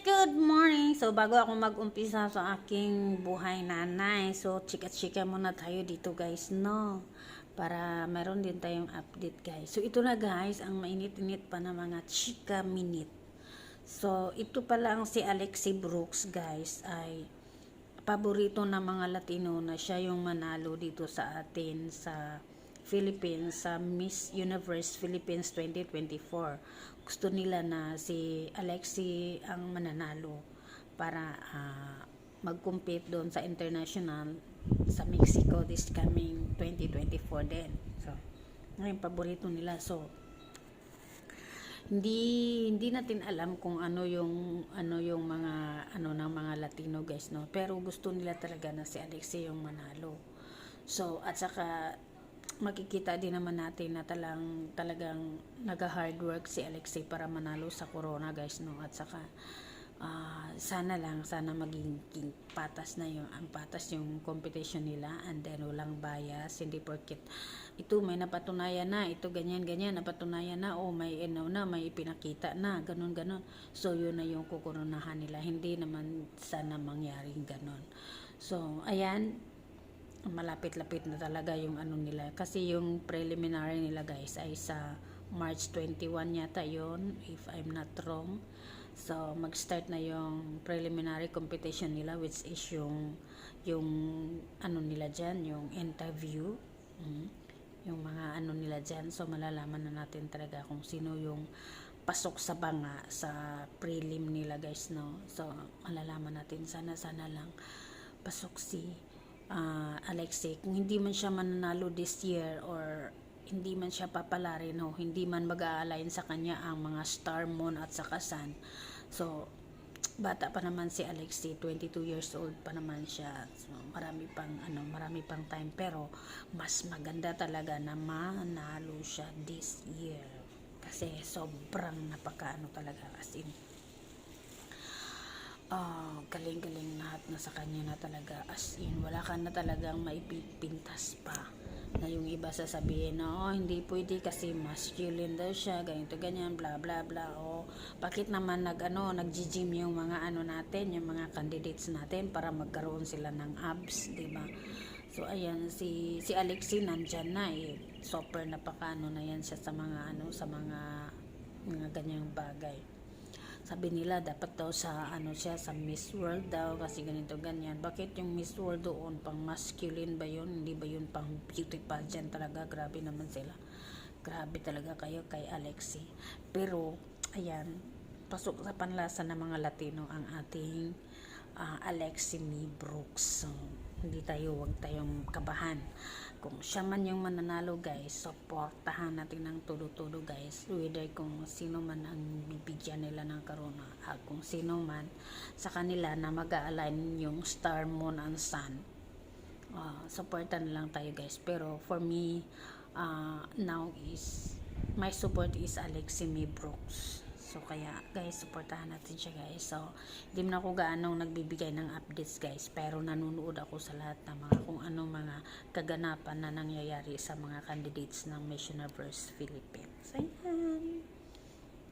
good morning! So, bago ako mag-umpisa sa aking buhay nanay, so, chika-chika muna tayo dito guys, no? Para meron din tayong update guys. So, ito na guys, ang mainit-init pa na mga chika minute. So, ito pa lang si Alexi Brooks guys, ay paborito ng mga Latino na siya yung manalo dito sa atin sa Philippines sa Miss Universe Philippines 2024. Gusto nila na si Alexi ang mananalo para ah, mag-compete doon sa international sa Mexico this coming 2024 din. So, ngayon paborito nila. So, hindi hindi natin alam kung ano yung ano yung mga ano ng mga Latino guys no pero gusto nila talaga na si Alexi yung manalo so at saka makikita din naman natin na talang talagang naga-hard work si Alexi para manalo sa corona guys no? At saka ah, sana lang sana maging patas na yung ang patas yung competition nila and then walang bias hindi porket ito may napatunayan na ito ganyan ganyan napatunayan na oh may ano na may ipinakita na ganun ganun. So yun na yung kukurunahan nila. Hindi naman sana mangyaring ganun. So ayan malapit-lapit na talaga yung ano nila. Kasi yung preliminary nila guys ay sa March 21 yata yon if I'm not wrong. So mag-start na yung preliminary competition nila which is yung yung ano nila dyan yung interview. Mm, yung mga ano nila dyan. So malalaman na natin talaga kung sino yung pasok sa banga sa prelim nila guys no? So malalaman natin. Sana sana lang pasok si ah, Alexei kung hindi man siya mananalo this year or hindi man siya papalarin o hindi man mag-a-align sa kanya ang mga star moon at saka sun. So bata pa naman si Alexei 22 years old pa naman siya. So, marami pang ano marami pang time. Pero mas maganda talaga na manalo siya this year. Kasi sobrang napakaano talaga as in ah galing-galing lahat na sa kanya na talaga. As in wala ka na talagang maipipintas pa na yung iba sasabihin na oh hindi pwede kasi masculine daw siya ganito ganyan bla bla bla. O bakit naman nag ano nagji-gym yung mga ano natin yung mga candidates natin para magkaroon sila ng abs di ba? So ayan si si Alexi nandyan na eh. Super napakaano na yan siya sa mga ano sa mga mga ganyang bagay sabi nila dapat daw sa ano siya sa Miss World daw kasi ganito ganyan. Bakit yung Miss World doon pang masculine ba yun? Hindi ba yun pang beauty pageant talaga? Grabe naman sila. Grabe talaga kayo kay Alexi. Pero ayan pasok sa panlasa ng mga Latino ang ating ah, Alexi Mi Brooks so, hindi tayo wag tayong kabahan. Kung siya man yung mananalo guys supportahan natin ng tulo-tulo guys. Whether kung sino man ang bibigyan nila ng corona at kung sino man sa kanila na mag-align yung star moon and sun. Uh, supportan lang tayo guys. Pero for me uh, now is my support is Alexi May Brooks so kaya guys supportahan natin siya guys. So hindi man ako gaano nagbibigay ng updates guys. Pero nanonood ako sa lahat ng mga kung anong mga kaganapan na nangyayari sa mga candidates ng Miss Universe Philippines. Ayan